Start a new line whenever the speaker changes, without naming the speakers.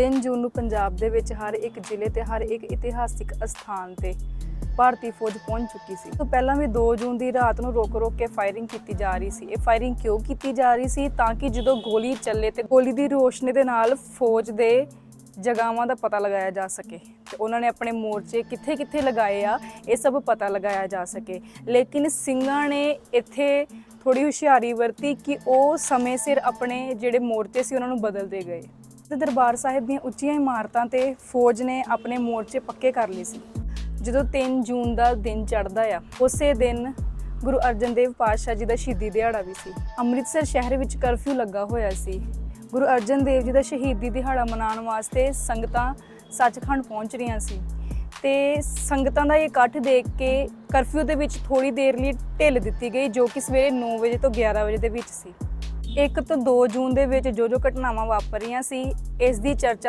3 ਜੂਨ ਨੂੰ ਪੰਜਾਬ ਦੇ ਵਿੱਚ ਹਰ ਇੱਕ ਜ਼ਿਲ੍ਹੇ ਤੇ ਹਰ ਇੱਕ ਇਤਿਹਾਸਿਕ ਅਸਥਾਨ ਤੇ ਭਾਰਤੀ ਫੌਜ ਪਹੁੰਚ ਚੁੱਕੀ ਸੀ। ਤੋਂ ਪਹਿਲਾਂ ਵੀ 2 ਜੂਨ ਦੀ ਰਾਤ ਨੂੰ ਰੋਕ ਰੋਕ ਕੇ ਫਾਇਰਿੰਗ ਕੀਤੀ ਜਾ ਰਹੀ ਸੀ। ਇਹ ਫਾਇਰਿੰਗ ਕਿਉਂ ਕੀਤੀ ਜਾ ਰਹੀ ਸੀ? ਤਾਂ ਕਿ ਜਦੋਂ ਗੋਲੀ ਚੱਲੇ ਤੇ ਗੋਲੀ ਦੀ ਰੋਸ਼ਨੀ ਦੇ ਨਾਲ ਫੌਜ ਦੇ ਜਗਾਵਾਂ ਦਾ ਪਤਾ ਲਗਾਇਆ ਜਾ ਸਕੇ ਤੇ ਉਹਨਾਂ ਨੇ ਆਪਣੇ ਮੋਰਚੇ ਕਿੱਥੇ ਕਿੱਥੇ ਲਗਾਏ ਆ, ਇਹ ਸਭ ਪਤਾ ਲਗਾਇਆ ਜਾ ਸਕੇ। ਲੇਕਿਨ ਸਿੰਘਾਂ ਨੇ ਇੱਥੇ ਥੋੜੀ ਹੁਸ਼ਿਆਰੀ ਵਰਤੀ ਕਿ ਉਹ ਸਮੇਂ ਸਿਰ ਆਪਣੇ ਜਿਹੜੇ ਮੋਰਚੇ ਸੀ, ਉਹਨਾਂ ਨੂੰ ਬਦਲਦੇ ਗਏ। ਤੇ ਦਰਬਾਰ ਸਾਹਿਬ ਦੀਆਂ ਉੱਚੀਆਂ ਇਮਾਰਤਾਂ ਤੇ ਫੌਜ ਨੇ ਆਪਣੇ ਮੋਰਚੇ ਪੱਕੇ ਕਰ ਲਏ ਸੀ। ਜਦੋਂ 3 ਜੂਨ ਦਾ ਦਿਨ ਚੜ੍ਹਦਾ ਆ, ਉਸੇ ਦਿਨ ਗੁਰੂ ਅਰਜਨ ਦੇਵ ਪਾਤਸ਼ਾਹ ਜੀ ਦਾ ਸ਼ਹੀਦੀ ਦਿਹਾੜਾ ਵੀ ਸੀ। ਅੰਮ੍ਰਿਤਸਰ ਸ਼ਹਿਰ ਵਿੱਚ ਕਰਫਿਊ ਲੱਗਾ ਹੋਇਆ ਸੀ। ਗੁਰੂ ਅਰਜਨ ਦੇਵ ਜੀ ਦਾ ਸ਼ਹੀਦੀ ਦਿਹਾੜਾ ਮਨਾਉਣ ਵਾਸਤੇ ਸੰਗਤਾਂ ਸੱਚਖੰਡ ਪਹੁੰਚ ਰਹੀਆਂ ਸੀ ਤੇ ਸੰਗਤਾਂ ਦਾ ਇਹ ਇਕੱਠ ਦੇਖ ਕੇ ਕਰਫਿਊ ਦੇ ਵਿੱਚ ਥੋੜੀ ਦੇਰ ਲਈ ਢਿੱਲ ਦਿੱਤੀ ਗਈ, ਜੋ ਕਿ ਸਵੇਰੇ 9 ਵਜੇ ਤੋਂ 11 ਵਜੇ ਦੇ ਵਿੱਚ ਸੀ। 1 ਤੋਂ 2 ਜੂਨ ਦੇ ਵਿੱਚ ਜੋ ਜੋ ਘਟਨਾਵਾਂ ਵਾਪਰੀਆਂ ਸੀ ਇਸ ਦੀ ਚਰਚਾ